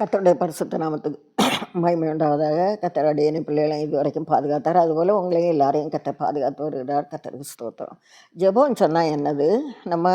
கத்தருடைய பரிசுத்த நாமத்துக்கு. மகிமை உண்டாவதாக கத்தர் அடியனை பிள்ளைகளையும் இது வரைக்கும் பாதுகாத்தார். அதுபோல் உங்களையும் எல்லாரையும் கத்த பாதுகாத்து வருகிறார். கத்தருக்கு ஸ்தோத்திரம். ஜெபம்னு சொன்னால் என்னது? நம்ம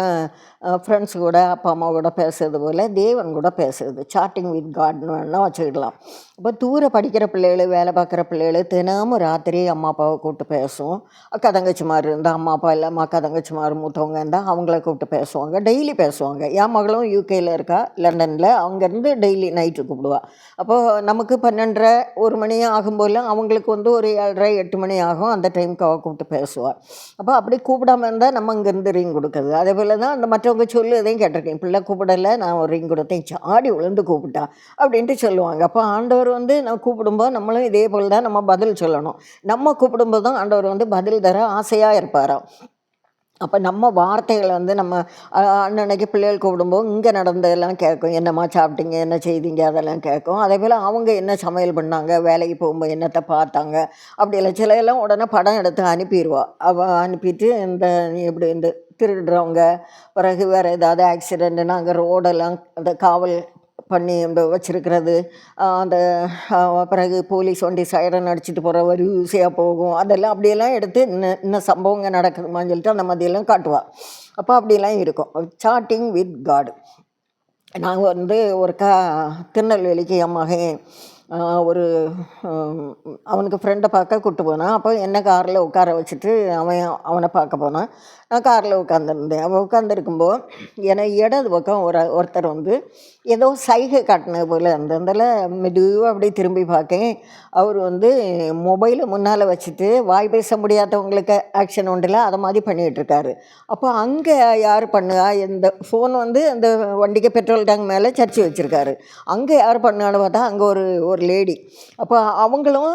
ஃப்ரெண்ட்ஸ் கூட அப்பா அம்மா கூட பேசுறது போல் தேவன் கூட பேசுறது. சாட்டிங் வித் காட்னு வேணால் வச்சுக்கிடலாம். இப்போ தூர படிக்கிற பிள்ளைகள் வேலை பார்க்குற பிள்ளைகள் தினமும் ராத்திரி அம்மா அப்பாவை கூப்பிட்டு பேசும் அக்கா தங்கச்சிமார் இருந்தால் அம்மா அப்பா இல்லை அக்கா தங்கச்சிமார் மூத்தவங்க இருந்தால் அவங்கள கூப்பிட்டு பேசுவாங்க. டெய்லி பேசுவாங்க. என் மகளும் யூகேயில் இருக்கா? லண்டனில் அங்கேருந்து டெய்லி நைட்டு கூப்பிடுவா. அப்போது நமக்கு பன்னெண்டரை ஒரு மணி ஆகும்போதெல்லாம் அவங்களுக்கு வந்து ஒரு ஏழரை எட்டு மணி ஆகும். அந்த டைமுக்கு அவள் கூப்பிட்டு பேசுவாள் அப்போ அப்படி கூப்பிடாம இருந்தால் நம்ம இங்கேருந்து ரிங் கொடுக்குது அதே போல் தான் அந்த மற்றவங்க சொல்லு இதையும் கேட்டிருக்கேன். பிள்ளை கூப்பிடலை நான் ஒரு ரிங் கொடுத்தேன். ஆடி விழுந்து கூப்பிட்டா அப்படின்ட்டு சொல்லுவாங்க. அப்போ ஆண்டவர் வந்து நான் கூப்பிடும்போது நம்மளும் இதே போல் தான் நம்ம பதில் சொல்லணும். நம்ம கூப்பிடும்போது தான் ஆண்டவர் வந்து பதில் தர ஆசையாக இருப்பாராம். அப்போ நம்ம வார்த்தைகளை வந்து நம்ம அன்னன்னைக்கு பிள்ளைகள் கூப்பிடும்போது இங்கே நடந்ததெல்லாம் கேட்கும். என்னம்மா சாப்பிட்டீங்க? என்ன செய்தீங்க? அதெல்லாம் கேட்கும். அதே போல் அவங்க என்ன சமையல் பண்ணாங்க? வேலைக்கு போகும்போது என்னத்தை பார்த்தாங்க? அப்படியெல்லாம் சில எல்லாம் உடனே படம் எடுத்து அனுப்பிடுவா. அவள் அனுப்பிட்டு இந்த இப்படி இந்த திருடுறவங்க பிறகு வேறு ஏதாவது ஆக்சிடெண்ட்டுனா அங்கே ரோடெல்லாம் அந்த காவல் பண்ணி வச்சுருக்கிறது. அந்த பிறகு போலீஸ் வண்டி சைரன் அடிச்சுட்டு போகிற வரிசையாக போகும். அதெல்லாம் அப்படியெல்லாம் எடுத்து இன்னும் இன்னும் சம்பவங்க நடக்குதுமான்னு சொல்லிட்டு அந்த மாதிரியெல்லாம் காட்டுவாள் அப்போ அப்படியெல்லாம் இருக்கும். சாட்டிங் வித் காட் நாங்கள் வந்து ஒருக்கா திருநெல்வேலிக்கு என் மகன் ஒரு அவனுக்கு ஃப்ரெண்டை பார்க்க கூப்பிட்டு போனான். அப்போ என்ன காரில் உட்கார வச்சுட்டு அவன் அவனை பார்க்க போனான். நான் காரில் உட்காந்துருந்தேன் அவன் உட்காந்துருக்கும்போது என்னை இடது பக்கம் ஒரு ஒருத்தர் வந்து ஏதோ சைகை காட்டினது போல் இருந்ததில் மெதுவாக அப்படியே திரும்பி பார்க்கேன். அவர் வந்து மொபைலை முன்னால் வச்சுட்டு வாய் பேச முடியாதவங்களுக்கு ஆக்ஷன் உண்டுல அதை மாதிரி பண்ணிகிட்ருக்காரு அப்போ அங்கே யார் பண்ணுவா இந்த ஃபோன் வந்து அந்த வண்டிக்கு பெட்ரோல் டேங்க் மேலே சர்ச்சி வச்சுருக்காரு. அங்கே யார் பண்ணுவான்னு பார்த்தா அங்கே ஒரு ஒரு லேடி அப்போ அவங்களும்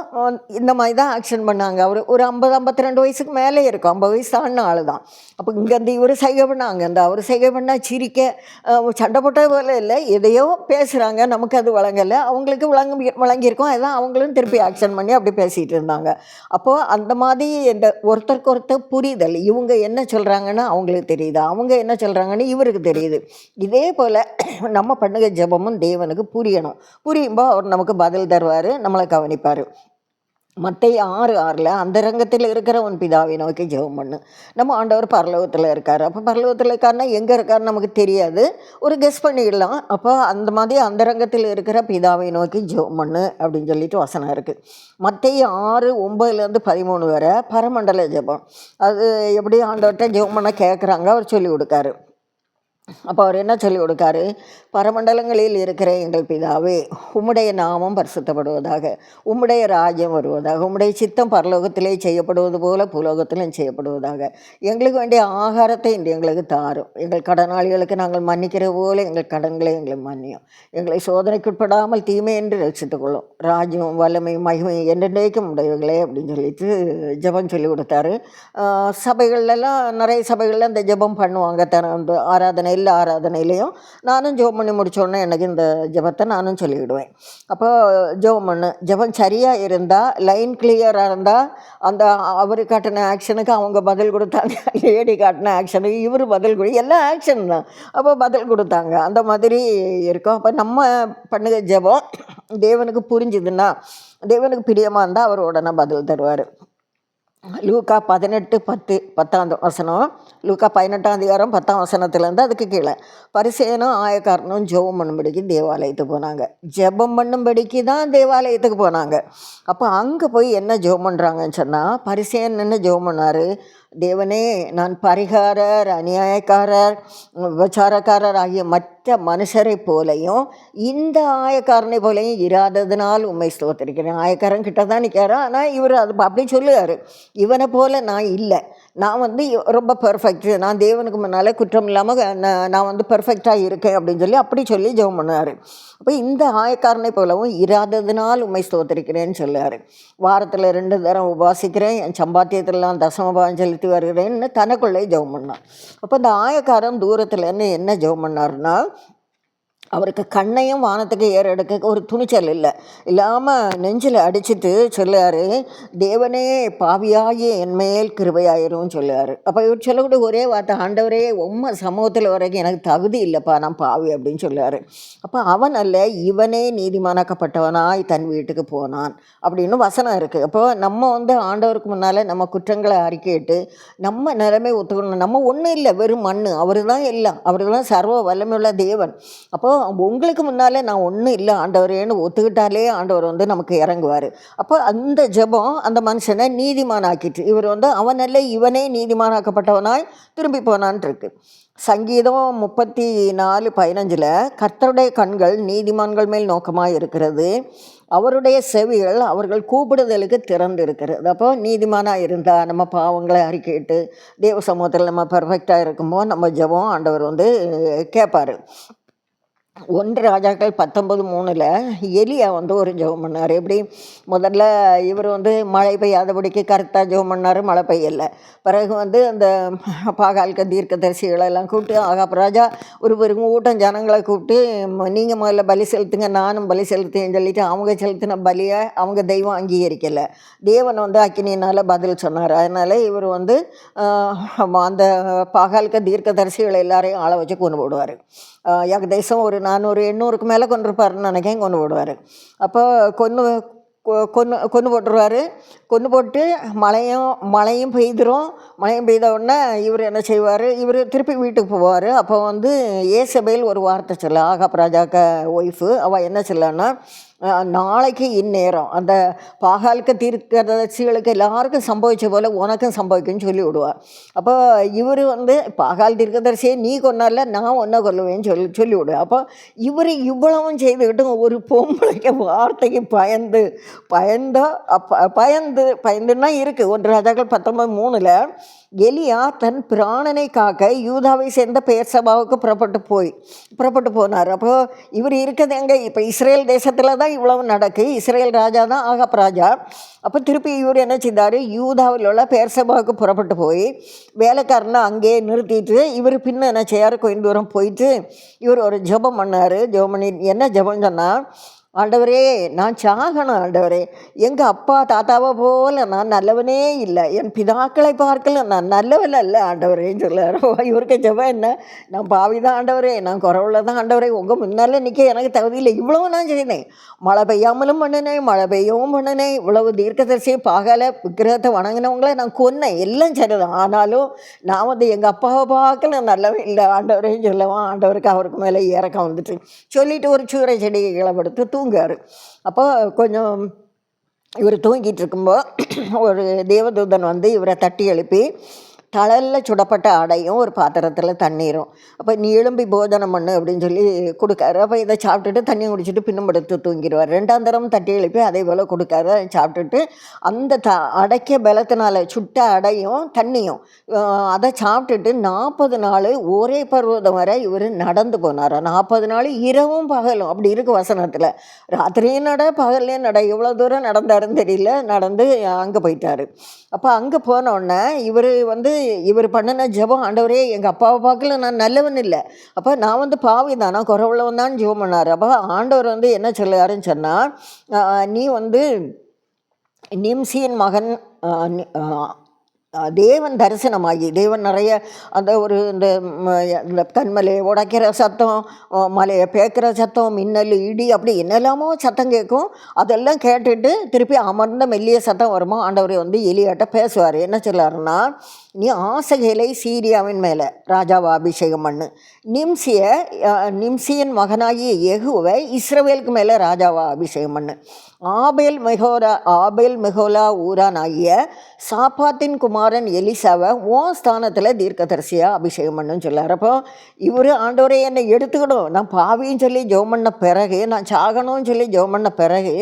இந்த மாதிரி தான் ஆக்ஷன் பண்ணாங்க. அவர் ஒரு ஐம்பது ஐம்பத்தி ரெண்டு வயசுக்கு மேலே இருக்கும். ஐம்பது வயசு தாண்டின ஆள் தான். அப்போ இங்கேருந்து இவர் சைகை பண்ணாங்க. அந்த அவர் சைகை பண்ணால் சிரிக்க சண்டை போட்ட போல இல்லை. எதையோ பேசுகிறாங்க நமக்கு அது வழங்கலை. அவங்களுக்கு வழங்க வழங்கியிருக்கோம். அதான் அவங்களும் திருப்பி ஆக்ஷன் பண்ணி அப்படி பேசிகிட்டு இருந்தாங்க. அப்போது அந்த மாதிரி இந்த ஒருத்தருக்கு ஒருத்தர் புரிதல். இவங்க என்ன சொல்கிறாங்கன்னு அவங்களுக்கு தெரியுது. அவங்க என்ன சொல்கிறாங்கன்னு இவருக்கு தெரியுது. இதே போல் நம்ம பண்ணுகிற ஜெபமும் தேவனுக்கு புரியணும். புரியும்போது அவர் நமக்கு பதில் தருவார் நம்மளை கவனிப்பார். மற்ற ஆறு ஆறில் அந்த ரங்கத்தில் இருக்கிற உன் பிதாவை நோக்கி ஜெபம் பண்ணு. நம்ம ஆண்டவர் பரலோகத்தில் இருக்கார். அப்போ பரலோகத்தில் இருக்காருன்னா எங்கே இருக்காருன்னு நமக்கு தெரியாது. ஒரு கெஸ் பண்ணிடலாம். அப்போ அந்த மாதிரி அந்த ரங்கத்தில் இருக்கிற பிதாவை நோக்கி ஜெபம் பண்ணு அப்படின்னு சொல்லிட்டு வசனம் இருக்குது மற்ற ஆறு ஒம்பதுலேருந்து பதிமூணு வரை பரமண்டல ஜெபம். அது எப்படி ஆண்டவர்கிட்ட ஜெபம் பண்ண கேட்குறாங்க அவர் சொல்லி கொடுக்காரு. அப்போ அவர் என்ன சொல்லி கொடுக்காரு? பரமண்டலங்களில் இருக்கிற எங்கள் பிதாவே உம்முடைய நாமம் பரிசுத்தப்படுவதாக உம்முடைய ராஜ்யம் வருவதாக உம்முடைய சித்தம் பரலோகத்திலே செய்யப்படுவது போல பூலோகத்திலும் செய்யப்படுவதாக. எங்களுக்கு வேண்டிய ஆகாரத்தை இன்று எங்களுக்கு தாரும். எங்கள் கடனாளிகளுக்கு நாங்கள் மன்னிக்கிற போல எங்கள் கடன்களை எங்களை மன்னியும். எங்களை சோதனைக்குட்படாமல் தீமை என்று ரசித்துக் கொள்ளும் ராஜ்யம் வல்லமை மகிமை என்றென்றைக்கும் உடையவர்களே அப்படின்னு சொல்லிட்டு ஜெபம் சொல்லி கொடுத்தாரு. சபைகள்லாம் நிறைய சபைகளில் இந்த ஜெபம் பண்ணுவாங்க. தன அந்த எல்லா ஆராதனையிலையும் நானும் ஜெபம் பண்ணி முடித்தோடனே எனக்கு இந்த ஜெபத்தை நானும் சொல்லிவிடுவேன். அப்போ ஜெபம் பண்ணு. ஜெபம் சரியாக இருந்தால் லைன் கிளியராக இருந்தால் அந்த அவர் காட்டின ஆக்ஷனுக்கு அவங்க பதில் கொடுத்தாங்க லேடி காட்டின ஆக்ஷனுக்கு இவர் பதில் கொடு எல்லாம் ஆக்ஷன் தான். அப்போ பதில் கொடுத்தாங்க. அந்த மாதிரி இருக்கும். அப்போ நம்ம பண்ணுகிற ஜெபம் தேவனுக்கு புரிஞ்சுதுன்னா தேவனுக்கு பிரியமாக இருந்தால் அவர் உடனே பதில் தருவார். லூக்கா பதினெட்டு பத்து பத்தாம் வசனம். லூக்கா பதினெட்டாம் அதிகாரம் பத்தாம் வசனத்துலேருந்து அதுக்கு கீழே. பரிசேனும் ஆயக்காரனும் ஜெபம் பண்ணும்படிக்கு தேவாலயத்துக்கு போனாங்க. ஜெபம் பண்ணும்படிக்கு தான் தேவாலயத்துக்கு போனாங்க. அப்போ அங்கே போய் என்ன ஜெபம் பண்ணுறாங்கன்னு சொன்னால் பரிசேன் என்ன ஜெபம் பண்ணார். தேவனே நான் பரிகாரர் அநியாயக்காரர் விபச்சாரக்காரர் ஆகிய மற்ற மனுஷரை போலையும் இந்த ஆயக்காரனை போலையும் இராததுனால் உண்மை ஸ்தோத்திருக்கிறேன். ஆயக்காரன் கிட்ட தான் நிற்கிறார் ஆனால் இவர் அது அப்படி சொல்லுவார். இவனை போல் நான் இல்லை. நான் வந்து ரொம்ப பெர்ஃபெக்ட் நான் தேவனுக்கு முன்னால் குற்றம் இல்லாமல் நான் வந்து பெர்ஃபெக்டாக இருக்கேன் அப்படின்னு சொல்லி அப்படி சொல்லி ஜெபம் பண்ணார் அப்போ இந்த ஆயக்காரனை போலவும் இராததுனால் உண்மை ஸ்தோத்திருக்கிறேன்னு சொல்லார் வாரத்தில் ரெண்டு தரம் உபாசிக்கிறேன் என் சம்பாத்தியத்திலலாம் தசமபாகம் செலுத்தி வருகிறேன்னு தனக்குள்ளே ஜெபம் பண்ணான். அப்போ இந்த ஆயக்காரன் தூரத்துலேருந்து என்ன ஜெபம் பண்ணாருன்னா அவருக்கு கண்ணையும் வானத்துக்கு ஏறெடுக்க ஒரு துணிச்சல் இல்லை. இல்லாமல் நெஞ்சில் அடிச்சிட்டு சொல்லுவார் தேவனே பாவியாகி என் மேல் கிருபையாயிரும் சொல்லுவார் அப்போ இவர் சொல்லக்கூடிய ஒரே வார்த்தை ஆண்டவரே உம்ம சமூகத்தில் வரைக்கும் எனக்கு தகுதி இல்லைப்பா நான் பாவி அப்படின்னு சொல்லுவார் அப்போ அவன் அல்ல இவனே நீதிமானாக்கப்பட்டவனாய் தன் வீட்டுக்கு போனான் அப்படின்னு வசனம் இருக்குது அப்போ நம்ம வந்து ஆண்டவருக்கு முன்னால் நம்ம குற்றங்களை அறிக்கையிட்டு நம்ம நிலைமை ஒத்துக்கணும். நம்ம ஒன்றும் இல்லை வெறும் மண் அவர் தான் எல்லாம். அவர் தான் சர்வ வல்லமையுள்ள தேவன். அப்போ உங்களுக்கு முன்னாலே நான் ஒன்றும் இல்லை ஆண்டவரேன்னு ஒத்துக்கிட்டாலே ஆண்டவர் வந்து நமக்கு இறங்குவார். அப்போ அந்த ஜெபம் அந்த மனுஷனை நீதிமானாக்கிட்டு இவர் வந்து அவனல்ல இவனே நீதிமானாக்கப்பட்டவனாய் திரும்பி போனான் இருக்கு சங்கீதம் முப்பத்தி நாலு பதினஞ்சில் கர்த்தருடைய கண்கள் நீதிமான்கள் மேல் நோக்கமாக இருக்கிறது. அவருடைய செவிகள் அவர்கள் கூப்பிடுதலுக்கு திறந்து இருக்கிறது அப்போ நீதிமானாக இருந்தால் நம்ம பாவங்களை அறிக்கையிட்டு தேவ சமூகத்தில் நம்ம பர்ஃபெக்டாக இருக்கும்போது நம்ம ஜெபம் ஆண்டவர் வந்து கேட்பார் ஒன்று ராஜாக்கள் பத்தொம்பது மூணில் எலியா வந்து ஒரு ஜெபம் பண்ணார். எப்படி? முதல்ல இவர் வந்து மழை பெய்யாதபடிக்கு கரெக்டாக ஜெபம் பண்ணார் மழை பெய்யலை. பிறகு வந்து அந்த பாகால்க தீர்க்கதரிசிகளை எல்லாம் கூப்பிட்டு ஆகாப் ராஜா ஒரு பெரும் கூட்டம் ஜனங்களை கூப்பிட்டு நீங்கள் முதல்ல பலி செலுத்துங்க நானும் பலி செலுத்துன்னு சொல்லிட்டு அவங்க செலுத்தின பலியை அவங்க தெய்வம் அங்கீகரிக்கலை. தேவன் வந்து அக்கினினால் பதில் சொன்னார். அதனால் இவர் வந்து அந்த பாகால்க தீர்க்கதரிசிகள் எல்லாரையும் ஆளை வச்சு கொண்டு போடுவார். ஏகதேசம் ஒரு நானூறு எண்ணூறுக்கு மேலே கொண்டிருப்பாருன்னு நினைக்கேன் கொண்டு போடுவார் அப்போ கொன்று கொ- கொன்று கொன்று போட்டுருவார் கொன்று போட்டு மழையும் மழையும் பெய்திரும் மழையும் பெய்த உடனே இவர் என்ன செய்வார் இவர் திருப்பி வீட்டுக்கு போவார் அப்போ வந்து ஏசபையில் ஒரு வார்த்தை சொல்ல ஆகாப் ராஜாக்க ஒய்ஃபு அவள் என்ன சொல்லன்னா நாளைக்கு இந்நேரம். அந்த பாகாலுக்கு தீர்க்கதர்சிகளுக்கு எல்லாருக்கும் சம்பவிச்ச போல் உனக்கும் சம்பவிக்கும்னு சொல்லி விடுவார் அப்போ இவர் வந்து பாகால் தீர்க்கதரிசியை நீ கொன்னால நான் ஒன்றை கொல்லுவேன்னு சொல்லி சொல்லி விடுவேன் அப்போ இவர் இவ்வளவும் செய்துக்கிட்டும் ஒரு பொம்பளைக்கு வார்த்தைக்கு பயந்து பயந்தோ அப்போ பயந்து பயந்துன்னா இருக்குது ஒன்று ராஜாக்கள் பத்தொன்பது மூணில் எலியா தன் பிராணனை காக்க யூதாவை சேர்ந்த பெயர் சபாவுக்கு புறப்பட்டு போய் புறப்பட்டு போனார். அப்போ இவர் இருக்கிறது எங்கே? இப்போ இஸ்ரேல் தேசத்தில் தான் இவ்வளவு நடக்கு. இஸ்ரேல் ராஜா தான் ஆகாப் ராஜா. அப்போ திருப்பி இவர் என்ன செய்தார்? யூதாவில் உள்ள பெயர் சபாவுக்கு புறப்பட்டு போய் வேலைக்காரனை அங்கேயே நிறுத்திட்டு இவர் பின்ன என்ன செய்யார்? கொஞ்சம் தூரம் போயிட்டு இவர் ஒரு ஜெபம் பண்ணார். ஜெபம் பண்ணி என்ன ஜபம் சொன்னால் ஆண்டவரே நான் சாகணும் ஆண்டவரே. எங்கள் அப்பா தாத்தாவை போல நான் நல்லவனே இல்லை. என் பிதாக்களை பார்க்கல நான் நல்லவன் அல்ல ஆண்டவரேன்னு சொல்லுறாரு இவருக்கு ஜெபம் என்ன? நான் பாவி தான் ஆண்டவரே நான் குறவுல தான் ஆண்டவரே. உங்கள் முன்னால் நிற்க எனக்கு தகுதி இல்லை. இவ்வளவு நான் செய்தேன். மழை பெய்யாமலும் பண்ணினேன் மழை பெய்யவும் பண்ணினேன். இவ்வளவு தீர்க்கதரிசி பாகல விக்கிரகத்தை வணங்கினவங்கள நான் கொன்னேன். எல்லாம் சரிதான். ஆனாலும் நான் வந்து எங்கள் அப்பாவை பார்க்கல நல்லவன் இல்லை ஆண்டவரேன்னு சொல்லவும் ஆண்டவருக்கு அவருக்கு மேலே இறக்கம் வந்துட்டு. சொல்லிட்டு ஒரு சூறை செடியை கிளப்படுத்து தூங்குறாரு. அப்போ கொஞ்சம் இவர் தூங்கிட்டு இருக்கும்போது ஒரு தேவதூதன் வந்து இவரை தட்டி எழுப்பி தழல்ல சுடப்பட்ட ஆடையும் ஒரு பாத்திரத்தில் தண்ணீரும். அப்போ நீ எலும்பி போஜனம் பண்ணு அப்படின்னு சொல்லி கொடுக்காரு. அப்போ இதை சாப்பிட்டுட்டு தண்ணி குடிச்சிட்டு பின்னும் படுத்து தூங்கிடுவார். ரெண்டாம் தரம் தட்டி எழுப்பி அதே போல் கொடுக்காரு. சாப்பிட்டுட்டு அந்த த அடைக்க பலத்தினால சுட்ட அடையும் தண்ணியும் அதை சாப்பிட்டுட்டு நாற்பது நாள் ஒரே பருவதம் வரை இவர் நடந்து போனார். நாற்பது நாள் இரவும் பகலும் அப்படி இருக்கு வசனத்தில். ராத்திரியும் நட பகல்லையும் நட எவ்வளோ தூரம் நடந்தாருன்னு தெரியல. நடந்து அங்கே போயிட்டார். அப்போ அங்கே போனோடனே இவர் வந்து இவர் பண்ணின ஜெபம் ஆண்டவரே எங்கள் அப்பாவை பார்க்கல நான் நல்லவன் இல்லை. அப்போ நான் வந்து பாவி தான் நான் குறவுள்ளவன் தான் ஜெபம் பண்ணார். அப்போ ஆண்டவர் வந்து என்ன சொல்லுறாருன்னு சொன்னால் நீ வந்து நிம்சியின் மகன் தேவன் தரிசனமாகி தேவன் நிறைய அந்த ஒரு இந்த ம, கண்மலையை உடைக்கிற சத்தம் மலையை பேக்கிற சத்தம் மின்னல் இடி அப்படி என்னெல்லாமோ சத்தம் கேட்கும். அதெல்லாம் கேட்டுட்டு திருப்பி அமர்ந்த மெல்லிய சத்தம் வருமா? ஆண்டவர் வந்து எலியாட்ட பேசுவார். என்ன சொல்லாருன்னா நீ ஆசைகளை சீரியாவின் மேலே ராஜாவை அபிஷேகம் பண்ணு. நிம்சிய நிம்சியின் மகனாகிய எகுவை இஸ்ரவேலுக்கு மேலே ராஜாவை அபிஷேகம் பண்ணு. ஆபேல் மெகோரா ஆபேல் மெகோலா ஊரான் ஆகிய சாப்பாத்தின் குமாரன் எலிசாவை ஓ ஸ்தானத்தில் தீர்க்கதரிசியாக அபிஷேகம் பண்ணுன்னு சொல்லார் அப்போ இவர் ஆண்டவரை என்னை எடுத்துக்கணும். நான் பாவின்னு சொல்லி ஜோம் பண்ண பிறகு நான் சாகணும்னு சொல்லி ஜோம் பண்ண பிறகு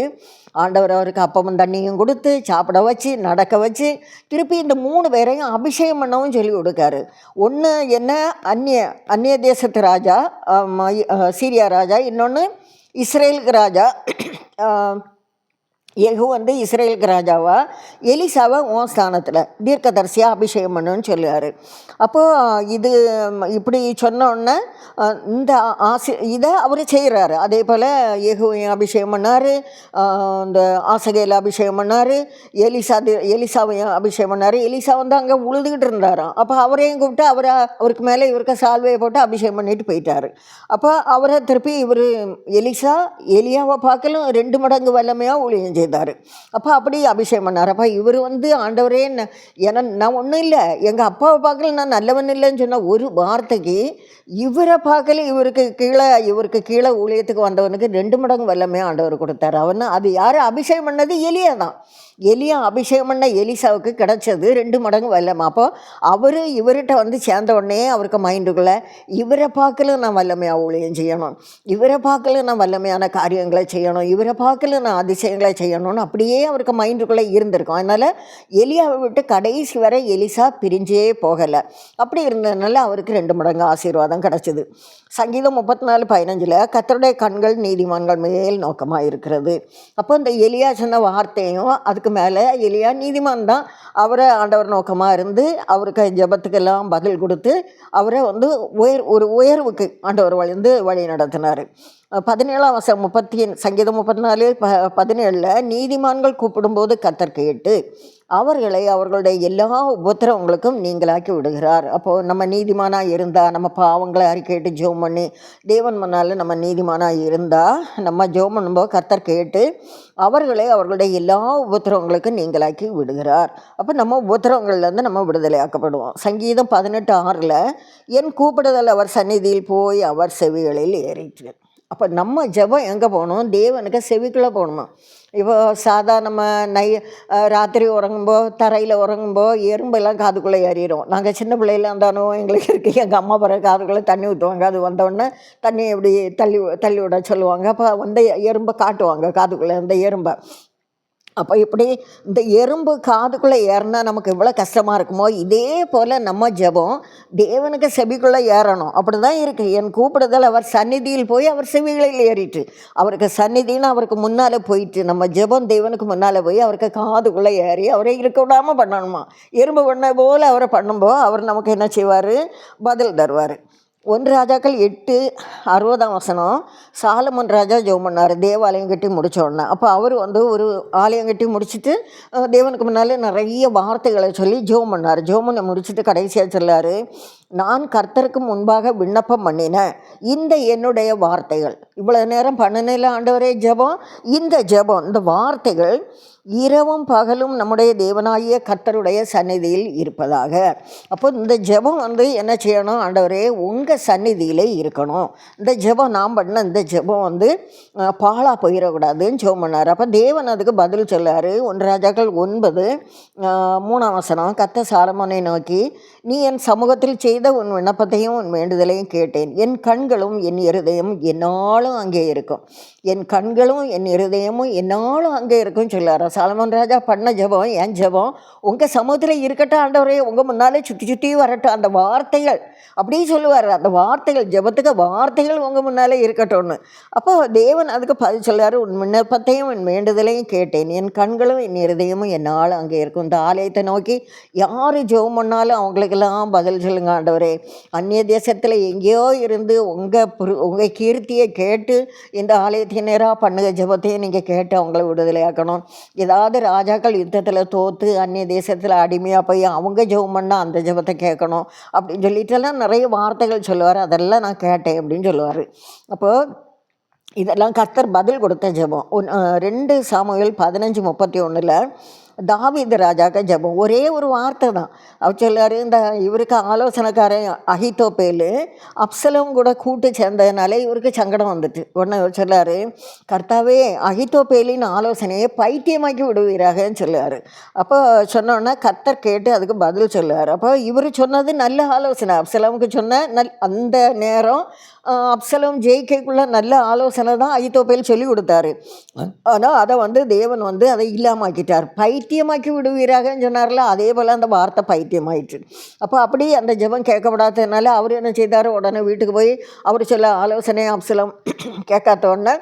ஆண்டவர் அவருக்கு அப்பமும் தண்ணியும் கொடுத்து சாப்பிட வச்சு நடக்க வச்சு திருப்பி இந்த மூணு பேரையும் அபிஷேகம் பண்ணவும் சொல்லி கொடுக்காரு. ஒன்று என்ன? அந்நிய அந்நிய தேசத்து ராஜா சீரியா ராஜா. இன்னொன்று இஸ்ரேலுக்கு ராஜா. எகு வந்து இஸ்ரேலுக்கு ராஜாவா? எலிசாவை உன் ஸ்தானத்தில் தீர்க்கதரிசியாக அபிஷேகம் பண்ணுன்னு சொல்லுவார். அப்போது இது இப்படி சொன்ன இந்த ஆசி இதை அவர் செய்கிறாரு அதே போல் எகுவையும் அபிஷேகம் பண்ணார் இந்த ஆசகையில் அபிஷேகம் பண்ணார் எலிசா தி- எலிசாவையும் அபிஷேகம் பண்ணார். எலிசா வந்து அங்கே உழுதுகிட்டு இருந்தாராம். அப்போ அவரையும் கூப்பிட்டு அவரை அவருக்கு மேலே இவருக்கு சால்வையை போட்டு அபிஷேகம் பண்ணிட்டு போயிட்டார். அப்போ அவரை திருப்பி இவர் எலிசா எலியாவை பார்க்கலும் ரெண்டு மடங்கு வல்லமையாக ஊழியம் செய்தார் அப்போ அப்படி அபிஷேகம் பண்ணார். அப்போ இவர் வந்து ஆண்டவரே ந- என நான் ஒன்றும் இல்லை. எங்கள் அப்பாவை பார்க்கல நான் நல்லவன் இல்லைன்னு சொன்ன ஒரு வார்த்தைக்கு இவரை பார்க்கல இவருக்கு கீழே இவருக்கு கீழே ஊழியத்துக்கு வந்தவனுக்கு ரெண்டு மடங்கு வல்லமே ஆண்டவர் கொடுத்தாரு. அவன் அது யார்? அபிஷேகம் பண்ணது எலியா தான். எலியா அபிஷேகம் பண்ண எலிசாவுக்கு கிடைச்சது ரெண்டு மடங்கு வல்லமை. அப்போ அவர் இவர்கிட்ட வந்து சேர்ந்த உடனே அவருக்கு மைண்டுக்குள்ளே இவரை பார்க்கல நான் வல்லமையாக ஊழியம் செய்யணும். இவரை பார்க்கல நான் வல்லமையான காரியங்களை செய்யணும். இவரை பார்க்கல நான் அதிசயங்களை செய்யணும். செய்யணும்னு அப்படியே அவருக்கு மைண்டுக்குள்ளே இருந்திருக்கும். அதனால் எலியாவை விட்டு கடைசி வரை எலிசா பிரிஞ்சே போகலை. அப்படி இருந்ததுனால அவருக்கு ரெண்டு மடங்கு ஆசீர்வாதம் கிடச்சிது. சங்கீதம் முப்பத்தி நாலு பதினஞ்சில் கத்தருடைய கண்கள் நீதிமான்கள் மேல் நோக்கமாக இருக்கிறது. அப்போ இந்த எலியா சொன்ன வார்த்தையும் அதுக்கு மேலே எலியா நீதிமான் தான். அவரை ஆண்டவர் நோக்கமாக இருந்து அவருக்கு ஜெபத்துக்கெல்லாம் பதில் கொடுத்து அவரை வந்து உயர் ஒரு உயர்வுக்கு ஆண்டவர் வழிந்து வழி நடத்தினார் பதினேழாம் வசம் முப்பத்தி சங்கீதம் முப்பத்தி நாலு ப பதினேழில் நீதிமான்கள் கூப்பிடும்போது கத்தர் கேட்டு அவர்களை அவர்களுடைய எல்லா உபத்திரவங்களுக்கும் நீங்களாக்கி விடுகிறார். அப்போது நம்ம நீதிமானாக இருந்தால் நம்ம பாவங்களை அறிக்கையிட்டு ஜோம் பண்ணி தேவன் முன்னால் நம்ம நீதிமானாக இருந்தால் நம்ம ஜோம் பண்ணும்போது கத்தர் கேட்டு அவர்களை அவர்களுடைய எல்லா உபத்திரவங்களுக்கும் நீங்களாக்கி விடுகிறார். அப்போ நம்ம உபத்திரவங்கள்லேருந்து நம்ம விடுதலையாக்கப்படுவோம். சங்கீதம் பதினெட்டு ஆறில் என் கூப்பிடுதல் அவர் சந்நிதியில் போய் அவர் செவிகளில் ஏறிற்று. அப்போ நம்ம ஜெபம் எங்கே போகணும்? தேவனுக்கு செவிக்குள்ளே போகணுமா? இப்போ சாதா நம்ம நை ராத்திரி உறங்கும்போ தரையில் உறங்கும்போ எறும்பெல்லாம் காதுக்குள்ளே ஏறிடும் நாங்கள் சின்ன பிள்ளையில இருந்தாலும் எங்களுக்கு இருக்குது எங்கள் அம்மா பிறகு காதுக்குள்ளே தண்ணி ஊற்றுவாங்க அது வந்தோடனே தண்ணி இப்படி தள்ளி தள்ளி விட சொல்லுவாங்க. அப்போ வந்து எறும்பை காட்டுவாங்க காதுக்குள்ளே அந்த எறும்பை. அப்போ இப்படி இந்த எறும்பு காதுக்குள்ளே ஏறினா நமக்கு எவ்வளோ கஷ்டமாக இருக்குமோ? இதே போல் நம்ம ஜெபம் தேவனுக்கு செவிக்குள்ளே ஏறணும். அப்படி தான் இருக்குது என் கூப்பிடுதல் அவர் சந்நிதியில் போய் அவர் செவிகளில் ஏறிட்டு அவருக்கு சந்நிதின்னு அவருக்கு முன்னால் போயிட்டு நம்ம ஜெபம் தேவனுக்கு முன்னால் போய் அவருக்கு காதுக்குள்ளே ஏறி அவரை இருக்க விடாமல் பண்ணணுமா? எறும்பு பண்ண போல் அவரை பண்ணும்போது அவர் நமக்கு என்ன செய்வார்? பதில் தருவார். ஒன்று ராஜாக்கள் எட்டு அறுபதாம் வசனம். சாலமன் ராஜா ஜெபம் பண்ணார். தேவாலயம் கட்டி முடித்தோடனே உடனே. அப்போ அவர் வந்து ஒரு ஆலயம் கட்டி முடிச்சுட்டு தேவனுக்கு முன்னால் நிறைய வார்த்தைகளை சொல்லி ஜெபம் பண்ணார். ஜெபம் பண்ண முடிச்சுட்டு கடைசியாக சொல்லார் நான் கர்த்தருக்கு முன்பாக விண்ணப்பம் பண்ணினேன். இந்த என்னுடைய வார்த்தைகள். இவ்வளோ நேரம் பண்ணினில ஆண்டவரே ஜெபம். இந்த ஜெபம் இந்த வார்த்தைகள் இரவும் பகலும் நம்முடைய தேவனாகிய கர்த்தருடைய சந்நிதியில் இருப்பதாக. அப்போ இந்த ஜெபம் வந்து என்ன செய்யணும்? ஆண்டவரே உங்கள் சந்நிதியிலே இருக்கணும். இந்த ஜெபம் நாம் பண்ண இந்த ஜெபம் வந்து அஹ், பாழா போயிடக்கூடாதுன்னு ஜெபம் பண்ணார். அப்போ தேவன் அதுக்கு பதில் சொல்லார். ஒன்று ராஜாக்கள் ஒன்பது மூணாம் வசனம் கத்த சாலமோனை நோக்கி நீ என் சமூகத்தில் செய்த உன் விண்ணப்பத்தையும் உன் வேண்டுதலையும் கேட்டேன். என் கண்களும் என் இருதயம் என்னாலும் அங்கே இருக்கும். என் கண்களும் என் இருதயமும் என்னாலும் அங்கே இருக்கும்னு சொல்லார். சாலமன் ராஜா பண்ண ஜெபம் என் ஜெபம் உங்கள் சமூகத்தில் இருக்கட்டும் ஆண்டவரே உங்கள் முன்னாலே சுற்றி சுற்றி வரட்டும் அந்த வார்த்தைகள். அப்படியே சொல்லுவார் அந்த வார்த்தைகள் ஜெபத்துக்கு வார்த்தைகள் உங்கள் முன்னாலே இருக்கட்டும்னு. அப்போ தேவன் அதுக்கு பதில் சொல்லார் உன் விண்ணப்பத்தையும் உன் வேண்டுதலையும் கேட்டேன். என் கண்களும் என் இருதயமும் என்னால் அங்கே இருக்கும். இந்த ஆலயத்தை நோக்கி யார் ஜெபம் பண்ணாலும் அவங்களுக்கெல்லாம் பதில் சொல்லுங்க ஆண்டவரே. அந்நிய தேசத்தில் எங்கேயோ இருந்து உங்கள் புரு உங்கள் கீர்த்தியை கேட்டு இந்த ஆலயத்தை நேராக பண்ணுக ஜெபத்தையும் நீங்கள் கேட்டு அவங்கள விடுதலையாக்கணும். ஏதாவது ராஜாக்கள் யுத்தத்தில் தோற்று அந்நிய தேசத்தில் அடிமையாக போய் அவங்க ஜெபம் பண்ணால் அந்த ஜெபத்தை கேட்கணும் அப்படின்னு சொல்லிட்டுலாம் நிறைய வார்த்தைகள் சொல்லுவார். அதெல்லாம் நான் கேட்டேன் அப்படின்னு சொல்லுவார். அப்போது இதெல்லாம் கத்தர் பதில் கொடுத்த ஜெபம். ஒன் ரெண்டு சாமுவேல் பதினஞ்சு முப்பத்தி ஒன்றில் தாவீது ராஜாக்க ஜெபம். ஒரே ஒரு வார்த்தை தான். அவர் சொல்லார் இந்த இவருக்கு ஆலோசனைக்காரன் அஹித்தோப்பேலு அப்சலம் கூட கூட்டு சேர்ந்ததுனால இவருக்கு சங்கடம் வந்துட்டு. உடனே அவர் சொல்லார் கர்த்தாவே அஹித்தோப்பேலின் ஆலோசனையை பைத்தியமாக்கி விடுவீராகன்னு சொல்லுவார் அப்போ சொன்னோன்னே கர்த்தர் கேட்டு அதுக்கு பதில் சொல்லுவார் அப்போ இவர் சொன்னது நல்ல ஆலோசனை. அப்சலமுக்கு சொன்ன நல் அந்த நேரம் அப்சலம் ஜெயிக்கக்குள்ள நல்ல ஆலோசனை தான் ஐத்தோப்பேல் சொல்லி கொடுத்தாரு. ஆனால் அதை வந்து தேவன் வந்து அதை இல்லாமாக்கிட்டார். பைத்தியமாக்கி விடுவீராகன்னு சொன்னார்ல அதே போல் அந்த வார்த்தை பைத்தியமாயிற்று. அப்போ அப்படி அந்த ஜெபம் கேட்கப்படாததுனால அவர் என்ன செய்தார்? உடனே வீட்டுக்கு போய் அவர் சொல்ல ஆலோசனை அப்சலம் கேட்காத உடனே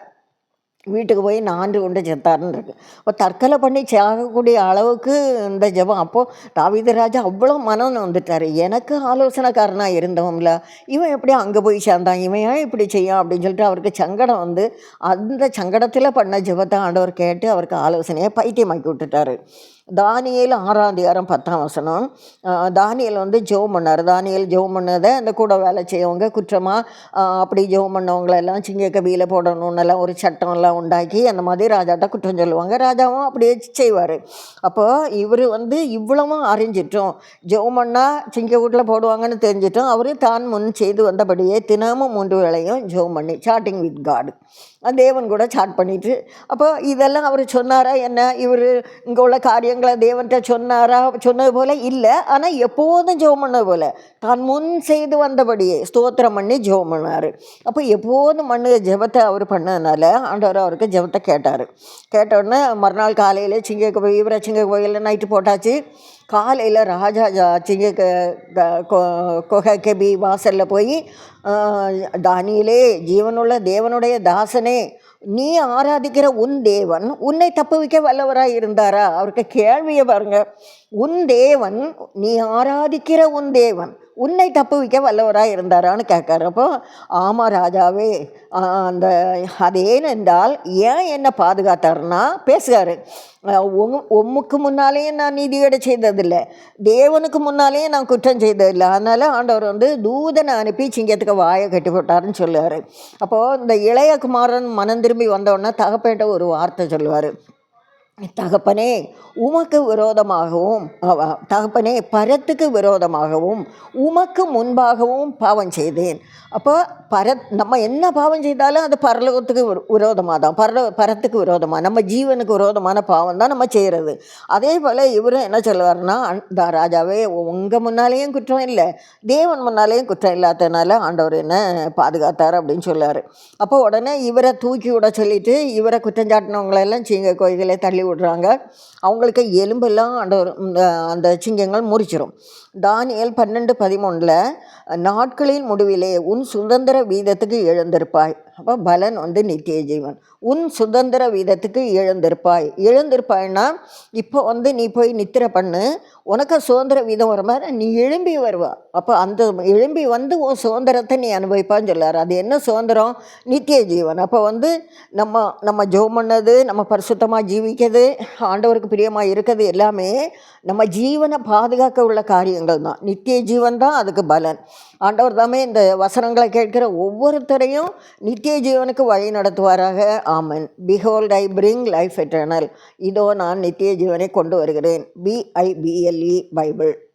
வீட்டுக்கு போய் நான்கு கொண்டு செத்தாருன்னு இருக்கு. இப்போ தற்கொலை பண்ணி சாகக்கூடிய அளவுக்கு இந்த ஜெபம். அப்போது தாவிதராஜா அவ்வளோ மனம் வந்துட்டார். எனக்கு ஆலோசனைக்காரனாக இருந்தவங்கள இவன் எப்படி அங்கே போய் சேர்ந்தான்? இவன் ஏன் இப்படி செய்யும் அப்படின்னு சொல்லிட்டு அவருக்கு சங்கடம் வந்து அந்த சங்கடத்தில் பண்ண ஜபத்தை ஆண்டவர் கேட்டு அவருக்கு ஆலோசனையை பைத்தியமாக்கி விட்டுட்டாரு. தானியல் ஆறாம் அதிகாரம் பத்தாம் வசனம். தானியல் வந்து ஜெபம் பண்ணார். தானியல் ஜெபம் பண்ணதை அந்த கூட வேலை செய்யவங்க குற்றமாக அப்படி ஜெபம் பண்ணவங்களெல்லாம் சிங்க கவியில் போடணுன்னெல்லாம் ஒரு சட்டம்லாம் உண்டாக்கி அந்த மாதிரி ராஜாட்ட குற்றம் சொல்லுவாங்க. ராஜாவும் அப்படியே செய்வார். அப்போது இவர் வந்து இவ்வளவும் அறிஞ்சிட்டோம். ஜெபம் பண்ணால் சிங்க வீட்டில் போடுவாங்கன்னு தெரிஞ்சிட்டோம். அவர் தான் முன் செய்து வந்தபடியே தினமும் மூன்று வேளையும் ஜெபம் பண்ணி சாட்டிங் வித் காடு தேவன் கூட சாட் பண்ணிட்டு அப்போ இதெல்லாம் அவர் சொன்னாரா என்ன? இவர் இங்கே உள்ள காரியம் காரியங்களை தேவன்கிட்ட சொன்னாரா? சொன்னது போல் இல்லை. ஆனால் எப்போதும் ஜெபம் பண்ணது போல். தான் முன் செய்து வந்தபடியே ஸ்தோத்திரம் பண்ணி ஜெபம் பண்ணார். அப்போ எப்போதும் மண்ணு ஜெபத்தை அவர் பண்ணதுனால ஆண்டவர் அவருக்கு ஜெபத்தை கேட்டார். கேட்டோடனே மறுநாள் காலையில் சிங்க கோயில் இவரை சிங்க கோயிலில் நைட்டு போட்டாச்சு. காலையில் ராஜா ஜா- சிங்க க- கொ- கொகை கெபி வாசலில் போய் தானியிலே ஜீவனுள்ள தேவனுடைய தாசனே நீ ஆராதிக்கிற உன் தேவன் உன்னை தப்புவிக்க வல்லவராக இருந்தாரா? அவருக்கு கேள்வியை பாருங்க. உன் தேவன் நீ ஆராதிக்கிற உன் தேவன். உன்னை தப்புவிக்க வல்லவராக இருந்தாரான்னு கேட்காரு. ஆமாம் ராஜாவே அந்த அது ஏனென்றால் ஏன் என்னை பாதுகாத்தாருன்னா பேசுகிறாரு உம்முக்கு முன்னாலேயே நான் நீதியோட செய்ததில்லை. தேவனுக்கு முன்னாலேயே நான் குற்றம் செய்ததில்லை. அதனால் ஆண்டவர் வந்து தூதனை அனுப்பி சிங்கத்துக்கு வாயை கட்டி போட்டாருன்னு சொல்லுவார். அப்போது இந்த இளைய குமாரன் மனம் திரும்பி வந்தோடனே தகப்பேட்ட ஒரு வார்த்தை சொல்லுவார். தகப்பனே உமக்கு விரோதமாகவும் தகப்பனே பரத்துக்கு விரோதமாகவும் உமக்கு முன்பாகவும் பாவம் செய்தேன். அப்போ பரத் நம்ம என்ன பாவம் செய்தாலும் அது பரலோகத்துக்கு விரோதமாக தான் பரல பரத்துக்கு விரோதமாக நம்ம ஜீவனுக்கு விரோதமான பாவம் தான் நம்ம செய்கிறது அதே போல் இவரும் என்ன சொல்லுவார்னா அந்த ராஜாவே உங்கள் முன்னாலேயும் குற்றம் இல்லை. தேவன் முன்னாலேயும் குற்றம் இல்லாததுனால ஆண்டவர் என்ன பாதுகாத்தார் அப்படின்னு சொல்லார் அப்போ உடனே இவரை தூக்கி விட சொல்லிட்டு இவரை குற்றஞ்சாட்டினவங்களெல்லாம் சீங்க கோயில்களை தள்ளி விடுறாங்க. அவங்களுக்கு எலும்பெல்லாம் அந்த அந்த சிங்கங்கள் முறிச்சிடும் தானியல் பன்னெண்டு பதிமூணில் நாட்களின் முடிவிலே உன் சுதந்திர வீதத்துக்கு எழுந்திருப்பாய். அப்போ பலன் வந்து நித்திய ஜீவன். உன் சுதந்திர வீதத்துக்கு எழுந்திருப்பாய். எழுந்திருப்பாய்னா இப்போ வந்து நீ போய் நித்திரை பண்ணு. உனக்கு சுதந்திர வீதம் வர மாதிரி நீ எழும்பி வருவா. அப்போ அந்த எழும்பி வந்து உன் சுதந்திரத்தை நீ அனுபவிப்பான்னு சொல்லார். அது என்ன சுதந்திரம்? நித்திய ஜீவன். அப்போ வந்து நம்ம நம்ம ஜோம் பண்ணது நம்ம பரிசுத்தமாக ஜீவிக்கிறது ஆண்டவருக்கு பிரியமாக இருக்கிறது எல்லாமே நம்ம ஜீவனை பாதுகாக்க உள்ள காரியங்கள் தான். நித்திய ஜீவன் தான் அதுக்கு பலன். ஆண்டவர் தாமே இந்த வசனங்களை கேட்கிற ஒவ்வொருத்தரையும் நித்திய ஜீவனுக்கு வழி நடத்துவாராக? Amen. Behold I bring life eternal இதோ நான் நித்திய ஜீவனை கொண்டு வருகிறேன். BIBLE Bible